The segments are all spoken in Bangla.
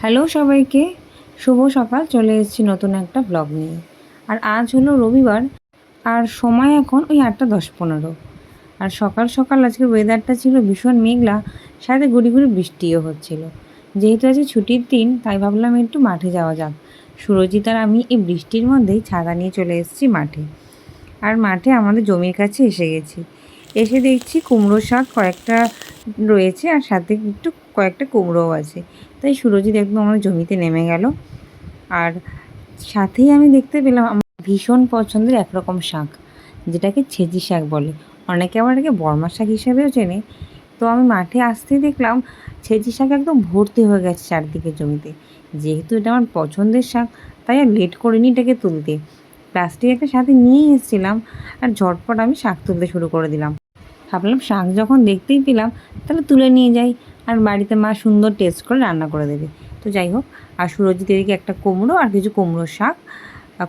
হ্যালো সবাইকে। শুভ সকাল। চলে এসেছি নতুন একটা ব্লগ নিয়ে। আর আজ হলো রবিবার, আর সময় এখন ওই আটটা দশ পনেরো। আর সকাল সকাল আজকে ওয়েদারটা ছিল ভীষণ মেঘলা, সাথে গুড়ি গুড়ি বৃষ্টিও হচ্ছিল। যেহেতু আজকে ছুটির দিন, তাই ভাবলাম একটু মাঠে যাওয়া যাক। সুরজিৎ আর আমি এই বৃষ্টির মধ্যেই ছাতা নিয়ে চলে এসেছি মাঠে। আর মাঠে আমাদের জমির কাছে এসে গেছি। এসে দেখছি কুমড়ো শাক কয়েকটা রয়েছে আর সাথে একটু কয়েকটা কুমড়োও আছে। তাই সুরজিৎ একদম আমার জমিতে নেমে গেল। আর সাথেই আমি দেখতে পেলাম আমার ভীষণ পছন্দের একরকম শাক, যেটাকে ছেঁচি শাক বলে। অনেকে আবার এটাকে বর্মা শাক হিসাবেও চেনে। তো আমি মাঠে আসতেই দেখলাম ছেঁচি শাক একদম ভর্তি হয়ে গেছে চারদিকে জমিতে। যেহেতু এটা আমার পছন্দের শাক, তাই আর লেট করিনি এটাকে তুলতে। প্লাস্টিক একটা সাথে নিয়ে এসেছিলাম আর ঝটপট আমি শাক তুলতে শুরু করে দিলাম। ভাবলাম শাক যখন দেখতেই পেলাম, তাহলে তুলে নিয়ে যাই। আর বাড়িতে মা সুন্দর টেস্ট করে রান্না করে দেবে। তো যাই হোক, আর সুরজিৎ এদিকে একটা কুমড়ো আর কিছু কুমড়ো শাক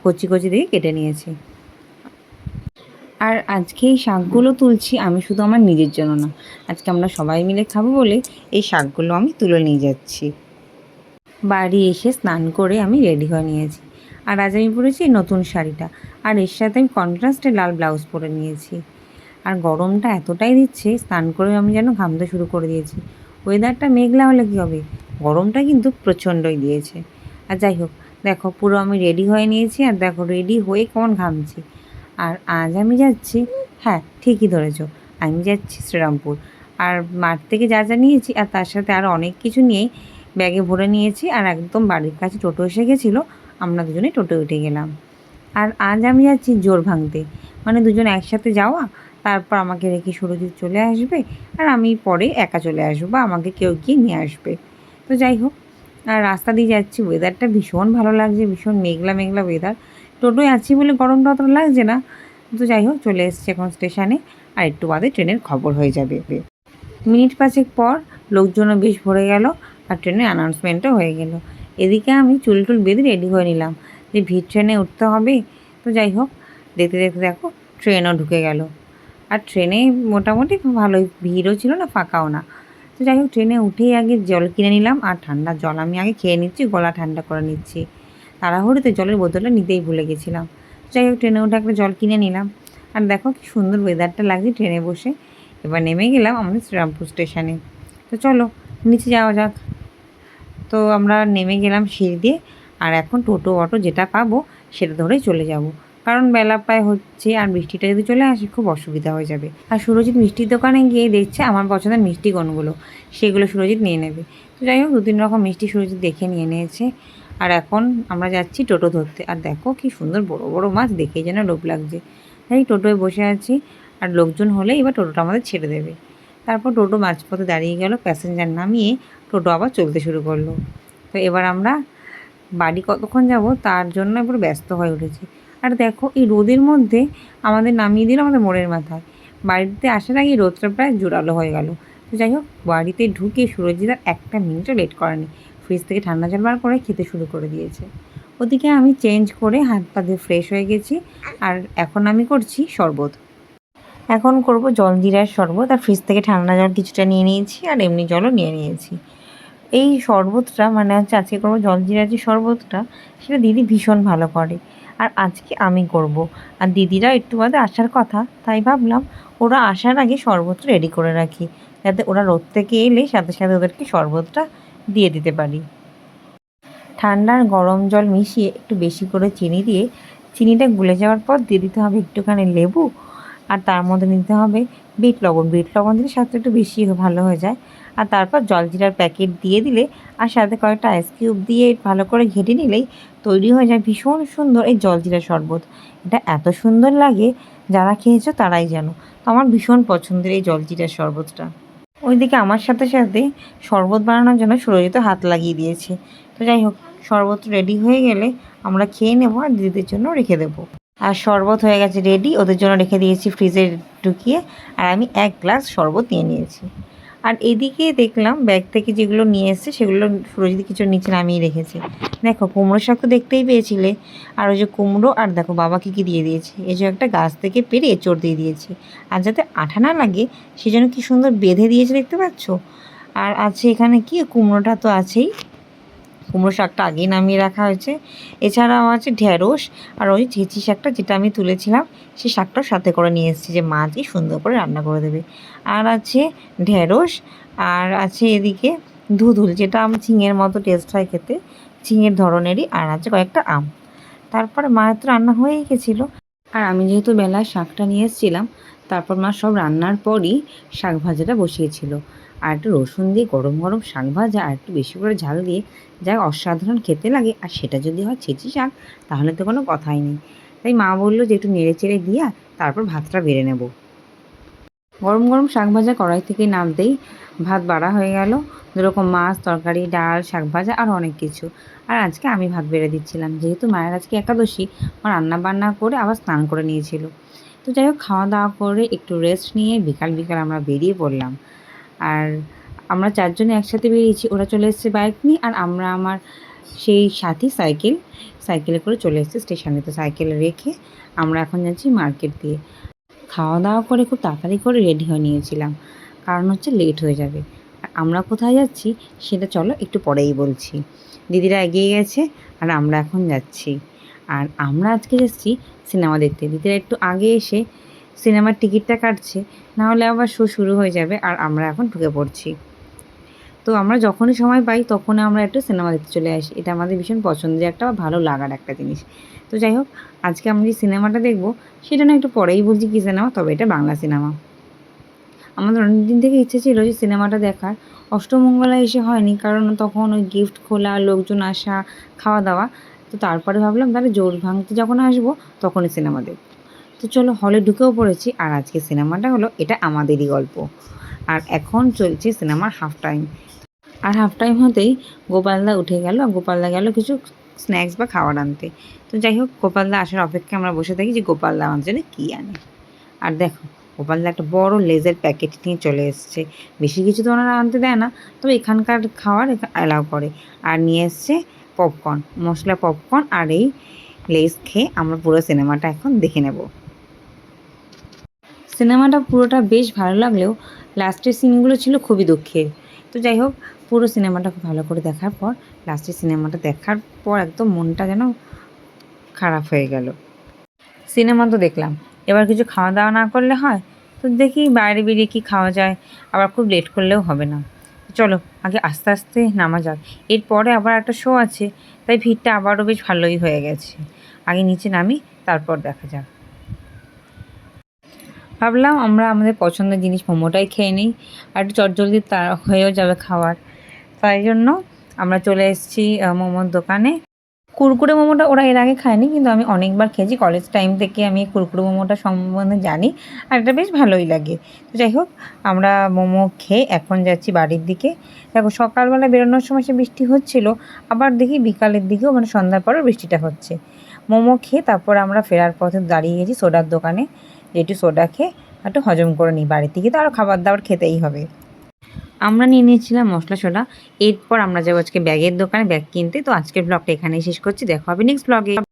কচি কচি দিকে কেটে নিয়েছি। আর আজকে এই শাকগুলো তুলছি আমি শুধু আমার নিজের জন্য না, আজকে আমরা সবাই মিলে খাব বলে এই শাকগুলো আমি তুলে নিয়ে যাচ্ছি। বাড়ি এসে স্নান করে আমি রেডি হয়ে নিয়েছি। আর আজ আমি পরেছি নতুন শাড়িটা। আর এর সাথে আমি কন্ট্রাস্টে লাল ব্লাউজ পরে নিয়েছি। আর গরমটা এতটাই দিচ্ছে, স্নান করে আমি যেন ঘামতে শুরু করে দিয়েছি। ওয়েদারটা মেঘলা হলে কী হবে? গরমটা কিন্তু প্রচণ্ডই দিয়েছে। আর যাই হোক, দেখো পুরো আমি রেডি হয়ে নিয়েছি আর দেখো রেডি হয়ে কেমন ঘামছি। আর আজ আমি যাচ্ছি হ্যাঁ ঠিকই ধরেছ, আমি যাচ্ছি শ্রীরামপুর। আর মাঠ থেকে যা যা নিয়েছি আর তার সাথে আরও অনেক কিছু নিয়েই ব্যাগে ভরে নিয়েছি আর একদম বাড়ির কাছে টোটো এসে গেছিল, আমরা দুজনে টোটো উঠে গেলাম। আর আজ আমি যাচ্ছি জোর ভাঙতে। মানে দুজন একসাথে যাওয়া, তারপর আমাকে রেখে সুরজিৎ চলে আসবে আর আমি পরে একা চলে আসব বা আমাকে কেউ গিয়ে নিয়ে আসবে। তো যাই হোক, আর রাস্তা দিয়ে যাচ্ছি ওয়েদারটা ভীষণ ভালো লাগছে, ভীষণ মেঘলা মেঘলা ওয়েদার টোটোয় আছি বলে গরমটা অতটা লাগছে না। তো যাই হোক, চলে এসছে এখন স্টেশনে আর একটু বাদে ট্রেনের খবর হয়ে যাবে। মিনিট পাঁচেক পর লোকজনও বেশ ভরে গেল আর ট্রেনের অ্যানাউন্সমেন্টও হয়ে গেল। এদিকে আমি চুল টুল বেঁধে রেডি হয়ে নিলাম। যে ভিড় ট্রেনে উঠতে হবে। তো যাই হোক, দেখতে দেখতে দেখো, ট্রেনও ঢুকে গেল। আর ট্রেনে মোটামুটি ভালোই ভিড়ও ছিল না, ফাঁকাও না। তো যাই হোক, ট্রেনে উঠেই আগে জল কিনে নিলাম। আর ঠান্ডা জল আমি আগে খেয়ে নিচ্ছি, গলা ঠান্ডা করে নিচ্ছি। তাড়াহুড়োতে জলের বোতলটা নিতেই ভুলে গেছিলাম। যাই হোক, ট্রেনে উঠে একটা জল কিনে নিলাম। আর দেখো কি সুন্দর ওয়েদারটা লাগছে ট্রেনে বসে। এবার নেমে গেলাম আমাদের শ্রীরামপুর স্টেশনে। তো চলো, নিচে যাওয়া যাক। তো আমরা নেমে গেলাম সিঁড়ি দিয়ে। আর এখন টোটো, অটো যেটা পাবো সেটা ধরেই চলে যাব। কারণ বেলা প্রায় হচ্ছে আর মিষ্টিটা যদি চলে আসে খুব অসুবিধা হয়ে যাবে। আর সুরজিৎ মিষ্টির দোকানে গিয়ে দেখছে আমার পছন্দের মিষ্টি কোনগুলো, সেগুলো সুরজিৎ নিয়ে নেবে। তো যাই হোক দু তিন রকম মিষ্টি সুরজিৎ দেখে নিয়ে নিয়েছে। আর এখন আমরা যাচ্ছি টোটো ধরতে। আর দেখো কি সুন্দর বড় বড় মাছ, দেখেই যেন লোভ লাগছে। তাই টোটোয় বসে আছি। আর লোকজন হলে এবার টোটোটা আমাদের ছেড়ে দেবে। তারপর টোটো মাঝপথে দাঁড়িয়ে গেল, প্যাসেঞ্জার নামিয়ে টোটো আবার চলতে শুরু করল। তো এবার আমরা বাড়ি কতক্ষণ যাব তার জন্য এবার ব্যস্ত হয়ে উঠেছি। আর দেখো, এই রোদের মধ্যে আমাদের নামিয়ে দিল আমাদের মোড়ের মাথায়। বাড়িতে আসার আগে রোদটা প্রায় জোরালো হয়ে গেল। তো যাই হোক, বাড়িতে ঢুকে সুরজিৎ আর একটা মিনিটও লেট করেনি। ফ্রিজ থেকে ঠান্ডা জল বার করে খেতে শুরু করে দিয়েছে। ওদিকে আমি চেঞ্জ করে হাত পা দিয়ে ফ্রেশ হয়ে গেছি। আর এখন আমি করছি শরবত। এখন করব জল জিরার শরবত। আর ফ্রিজ থেকে ঠান্ডা জল কিছুটা নিয়ে নিয়েছি আর এমনি জলও নিয়ে নিয়েছি। এই শরবতটা মানে হচ্ছে আজকে করব জল জিরার যে শরবতটা, সেটা দিদি ভীষণ ভালো করে। আর আজকে আমি করব। আর দিদিরা একটু বাদে আসার কথা, তাই ভাবলাম ওরা আসার আগে শরবত রেডি করে রাখি, যাতে ওরা রোদ থেকে এলে সাথে সাথে ওদেরকে শরবতটা দিয়ে দিতে পারি। ঠান্ডার গরম জল মিশিয়ে একটু বেশি করে চিনি দিয়ে, চিনিটা গুলে যাওয়ার পর দিয়ে দিতে হবে একটুখানি লেবু, আর তার মধ্যে নিতে হবে বিট লবণ। বিট লবণ দিলে স্বাদটা একটু বেশি ভালো হয়ে যায়। আর তারপর জলজিরার প্যাকেট দিয়ে দিলে আর সাথে কয়েকটা আইস কিউব দিয়ে ভালো করে ঘেটে নিলেই তৈরি হয়ে যায় ভীষণ সুন্দর এই জলজিরা শরবত। এটা এত সুন্দর লাগে, যারা খেয়েছো তারাই জানো। তো আমার ভীষণ পছন্দের এই জলজিরার শরবতটা। ওইদিকে আমার সাথে সাথে শরবত বানানোর জন্য সুরজিত হাত লাগিয়ে দিয়েছে। তো যাই হোক, শরবত রেডি হয়ে গেলে আমরা খেয়ে নেব আর দিদিদের জন্য রেখে দেবো। আর শরবত হয়ে গেছে রেডি ওদের জন্য রেখে দিয়েছি ফ্রিজে ঢুকিয়ে, আর আমি এক গ্লাস শরবত নিয়ে নিয়েছি। আর এদিকে দেখলাম ব্যাগ থেকে যেগুলো নিয়ে এসছে, সেগুলো সুরজিৎ কিছু নিচে নামিয়ে রেখেছে। দেখো কুমড়ো শাক তো দেখতেই পেয়েছিলে। আর ওই যে কুমড়ো, আর দেখো বাবা কী কী দিয়ে দিয়েছে। এই যে একটা গাছ থেকে পেরে এঁচড় দিয়ে দিয়েছে। আর যাতে আঠা না লাগে সেই জন্য কি সুন্দর বেঁধে দিয়েছে দেখতে পাচ্ছ? আর আছে এখানে কি? কুমড়োটা তো আছেই। কুমড়ো শাকটা আগেই নামিয়ে রাখা হয়েছে। এছাড়াও আছে ঢ্যাঁড়স আর ওই ছেঁচি শাকটা যেটা আমি তুলেছিলাম, সেই শাকটাও সাথে করে নিয়ে এসেছি যে মা দিয়ে সুন্দর করে রান্না করে দেবে। আর আছে ঢ্যাঁড়স আর আছে এদিকে ধুধুল, যেটা আম ঝিঙের মতো টেস্ট হয় খেতে, ঝিঙের ধরনেরই আর আছে কয়েকটা আম। তারপরে মায়ের তো রান্না হয়েই গেছিল। আর আমি যেহেতু বেলায় শাকটা নিয়ে এসেছিলাম তারপর মা সব রান্নার পরই শাক ভাজাটা বসিয়েছিল। আর একটু রসুন দিয়ে গরম গরম শাক ভাজা আর একটু বেশি করে ঝাল দিয়ে যা অসাধারণ খেতে লাগে, আর সেটা যদি হয় ছেঁচি শাক, তাহলে তো কোনো কথাই নেই। তাই মা বলল যে একটু নেড়ে চেড়ে দিয়া তারপর ভাতটা বেড়ে নেব। গরম গরম শাক ভাজা কড়াই থেকে নামতেই ভাত বাড়া হয়ে গেল। যেরকম মাছ, তরকারি, ডাল, শাক ভাজা আর অনেক কিছু। আর আজকে আমি ভাত বেড়ে দিচ্ছিলাম। যেহেতু মায়ের আজকে একাদশী, মা রান্না বান্না করে আবার স্নান করে নিয়েছিল। তো যাই হোক, খাওয়া দাওয়া করে একটু রেস্ট নিয়ে বিকাল বিকাল আমরা বেরিয়ে পড়লাম। আর আমরা চারজনে একসাথে বেরিয়েছি। ওরা চলে এসেছে বাইক নিয়ে আর আমরা আমার সেই সাথী সাইকেল, সাইকেলে করে চলে এসেছি স্টেশনে তো সাইকেল রেখে আমরা এখন যাচ্ছি মার্কেট দিয়ে। খাওয়া দাওয়া করে খুব তাড়াতাড়ি করে রেডি হয়ে নিয়েছিলাম। কারণ হচ্ছে লেট হয়ে যাবে। আমরা কোথায় যাচ্ছি সেটা চলো একটু পরেই বলছি। দিদিরা এগিয়ে গেছে আর আমরা এখন যাচ্ছি। আর আমরা আজকে যাচ্ছি সিনেমা দেখতে। দিদিরা একটু আগে এসে সিনেমার টিকিটটা কাটছে নাহলে আবার শো শুরু হয়ে যাবে আর আমরা এখন ঢুকে পড়ছি। তো আমরা যখনই সময় পাই তখনই আমরা একটু সিনেমা দেখতে চলে আসি। এটা আমাদের ভীষণ পছন্দের একটা ভালো লাগার একটা জিনিস। তো যাই হোক, আজকে আমরা যে সিনেমাটা দেখব, সেটা না একটু পরেই বলছি কী সিনেমা, তবে এটা বাংলা সিনেমা। আমাদের অনেক দিন থেকে ইচ্ছে ছিল যে সিনেমাটা দেখার। অষ্টমঙ্গলা এসে হয়নি, কারণ তখন ওই গিফট খোলা, লোকজন আসা, খাওয়া দাওয়া। তো তারপরে ভাবলাম, তাহলে জোর ভাঙতে যখন আসব, তখনই সিনেমা দেখব। তো চলো, হলে ঢুকেও পড়েছি, আর আজকে সিনেমাটা হলো, এটা আমাদেরই গল্প। আর এখন চলছে সিনেমার হাফ টাইম। আর হাফ টাইম হতেই গোপালদা উঠে গেল গোপালদা গেল কিছু স্ন্যাক্স বা খাবার আনতে। তো যাই হোক গোপালদা আসার অপেক্ষায় আমরা বসে থাকি যে গোপালদা আমার জন্য কী আনে। আর দেখো, গোপালদা একটা বড় লেজের প্যাকেট নিয়ে চলে এসছে। বেশি কিছু তো ওনারা আনতে দেয় না, তবে এখানকার খাওয়ার অ্যালাউ করে। আর নিয়ে এসছে পপকর্ন মশলা পপকর্ন আর এই লেজ খেয়ে আমরা পুরো সিনেমাটা এখন দেখে নেব। সিনেমাটা পুরোটা বেশ ভালো লাগলেও লাস্টের সিনগুলো ছিল খুবই দুঃখের। তো যাই হোক, পুরো সিনেমাটা খুব ভালো করে দেখার পর লাস্টের সিনেমাটা দেখার পর একদম মনটা যেন খারাপ হয়ে গেল। সিনেমা তো দেখলাম। এবার কিছু খাওয়া দাওয়া না করলে হয়, তো দেখি বাইরে বেরিয়ে কি খাওয়া যায়, আবার খুব লেট করলেও হবে না। চলো, আগে আস্তে আস্তে নামা যাক। এরপরে আবার একটা শো আছে, তাই ভিড়টা আবারও বেশ ভালোই হয়ে গেছে। আগে নিচে নামি, তারপর দেখা যাক। ভাবলাম আমরা আমাদের পছন্দের জিনিস মোমোটাই খেয়ে নিই। আর একটু চটজলদি তা হয়েও যাবে খাওয়ার। তাই জন্য আমরা চলে এসেছি মোমোর দোকানে। কুরকুরে মোমোটা ওরা এর আগে খায়নি, কিন্তু আমি অনেকবার খেয়েছি। কলেজ টাইম থেকে আমি কুরকুরে মোমোটা সম্বন্ধে জানি আর এটা বেশ ভালোই লাগে। তো যাই হোক, আমরা মোমো খেয়ে এখন যাচ্ছি বাড়ির দিকে। দেখো, সকালবেলা বেরোনোর সময় সে বৃষ্টি হচ্ছিল, আবার দেখি বিকালের দিকেও মানে সন্ধ্যার পরও বৃষ্টিটা হচ্ছে। মোমো খেয়ে তারপর আমরা ফেরার পথে দাঁড়িয়ে গেছি সোডার দোকানে। একটু সোডা খেয়ে একটু হজম করে নিই বাড়িতে। থেকে তো আরও খাবার দাবার খেতেই হবে। আমরা নিয়ে নিয়েছিলাম মশলা সোডা। এরপর আমরা যাব আজকে ব্যাগের দোকানে ব্যাগ কিনতে। তো আজকের ব্লগটা এখানেই শেষ করছি। দেখো হবে নেক্সট ব্লগে